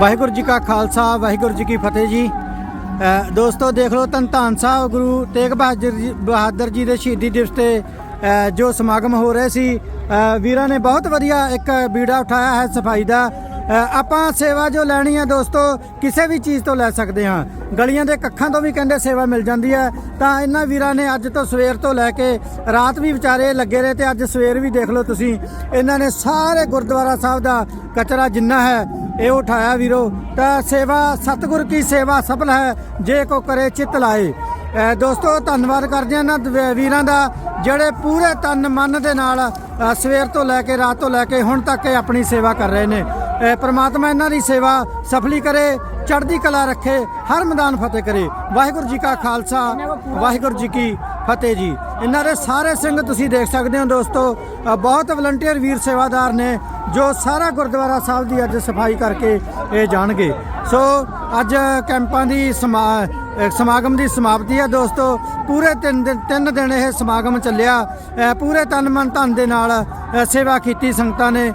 ਵਾਹਿਗੁਰੂ ਜੀ ਕਾ ਖਾਲਸਾ, ਵਾਹਿਗੁਰੂ ਜੀ ਕੀ ਫਤਿਹ ਜੀ। ਦੋਸਤੋ, ਦੇਖ ਲਓ ਧੰਨ ਧੰਨ ਸਾਹਿਬ ਗੁਰੂ ਤੇਗ ਬਹਾਦਰ ਜੀ ਬਹਾਦਰ ਜੀ ਦੇ ਸ਼ਹੀਦੀ ਦਿਵਸ ਤੇ ਜੋ ਸਮਾਗਮ ਹੋ ਰਹੇ ਸੀ। ਵੀਰਾਂ ਨੇ ਬਹੁਤ ਵਧੀਆ ਇੱਕ ਬੀੜਾ ਉਠਾਇਆ ਹੈ ਸਫ਼ਾਈ ਦਾ। ਆਪਾਂ ਸੇਵਾ ਜੋ ਲੈਣੀ ਹੈ ਦੋਸਤੋ, ਕਿਸੇ ਵੀ ਚੀਜ਼ ਤੋਂ ਲੈ ਸਕਦੇ ਹਾਂ। ਗਲੀਆਂ ਦੇ ਕੱਖਾਂ ਤੋਂ ਵੀ ਕਹਿੰਦੇ ਸੇਵਾ ਮਿਲ ਜਾਂਦੀ ਹੈ ਤਾਂ ਇਹਨਾਂ ਵੀਰਾਂ ਨੇ ਅੱਜ ਤੋਂ ਸਵੇਰ ਤੋਂ ਲੈ ਕੇ ਰਾਤ ਵੀ ਵਿਚਾਰੇ ਲੱਗੇ ਰਹੇ ਤੇ ਅੱਜ ਸਵੇਰ ਵੀ ਦੇਖ ਲਓ ਤੁਸੀਂ। ਇਹਨਾਂ ਨੇ ਸਾਰੇ ਗੁਰਦੁਆਰਾ ਸਾਹਿਬ ਦਾ ਕਚਰਾ ਜਿੰਨਾ ਹੈ, ਇਹ ਉਠਾਇਆ ਵੀਰੋ। ਤਾਂ ਸੇਵਾ, ਸਤਿਗੁਰ ਕੀ ਸੇਵਾ ਸਫਲ ਹੈ, ਜੇ ਕੋ ਕਰੇ ਚਿੱਤ ਲਾਏ। ਦੋਸਤੋ, ਧੰਨਵਾਦ ਕਰਦੇ ਹਾਂ ਇਹਨਾਂ ਦ- ਵੀਰਾਂ ਦਾ, ਜਿਹੜੇ ਪੂਰੇ ਤਨ ਮਨ ਦੇ ਨਾਲ ਸਵੇਰ ਤੋਂ ਲੈ ਕੇ ਰਾਤ ਤੋਂ ਲੈ ਕੇ ਹੁਣ ਤੱਕ ਇਹ ਆਪਣੀ ਸੇਵਾ ਕਰ ਰਹੇ ਨੇ। ਪ੍ਰਮਾਤਮਾ ਇਹਨਾਂ ਦੀ ਸੇਵਾ ਸਫਲੀ ਕਰੇ, ਚੜ੍ਹਦੀ ਕਲਾ ਰੱਖੇ, ਹਰ ਮੈਦਾਨ ਫਤਿਹ ਕਰੇ। ਵਾਹਿਗੁਰੂ ਜੀ ਕਾ ਖਾਲਸਾ, ਵਾਹਿਗੁਰੂ ਜੀ ਕੀ ਫਤਿਹ ਜੀ। ਇਹਨਾਂ ਦੇ ਸਾਰੇ ਸਿੰਘ ਤੁਸੀਂ ਦੇਖ ਸਕਦੇ ਹੋ ਦੋਸਤੋ ਬਹੁਤ ਵਲੰਟੀਅਰ ਵੀਰ ਸੇਵਾਦਾਰ ਨੇ ਜੋ ਸਾਰਾ ਗੁਰਦੁਆਰਾ ਸਾਹਿਬ ਦੀ ਅੱਜ ਸਫ਼ਾਈ ਕਰਕੇ ਇਹ ਜਾਣਗੇ। ਸੋ ਅੱਜ ਕੈਂਪਾਂ ਦੀ ਸਮਾ ਸਮਾਗਮ ਦੀ ਸਮਾਪਤੀ ਹੈ ਦੋਸਤੋ। ਪੂਰੇ ਤਿੰਨ ਦਿਨ ਤਿੰਨ ਦਿਨ ਇਹ ਸਮਾਗਮ ਚੱਲਿਆ। ਪੂਰੇ ਤਨ ਮਨ ਧਨ ਦੇ ਨਾਲ ਸੇਵਾ ਕੀਤੀ ਸੰਗਤਾਂ ਨੇ।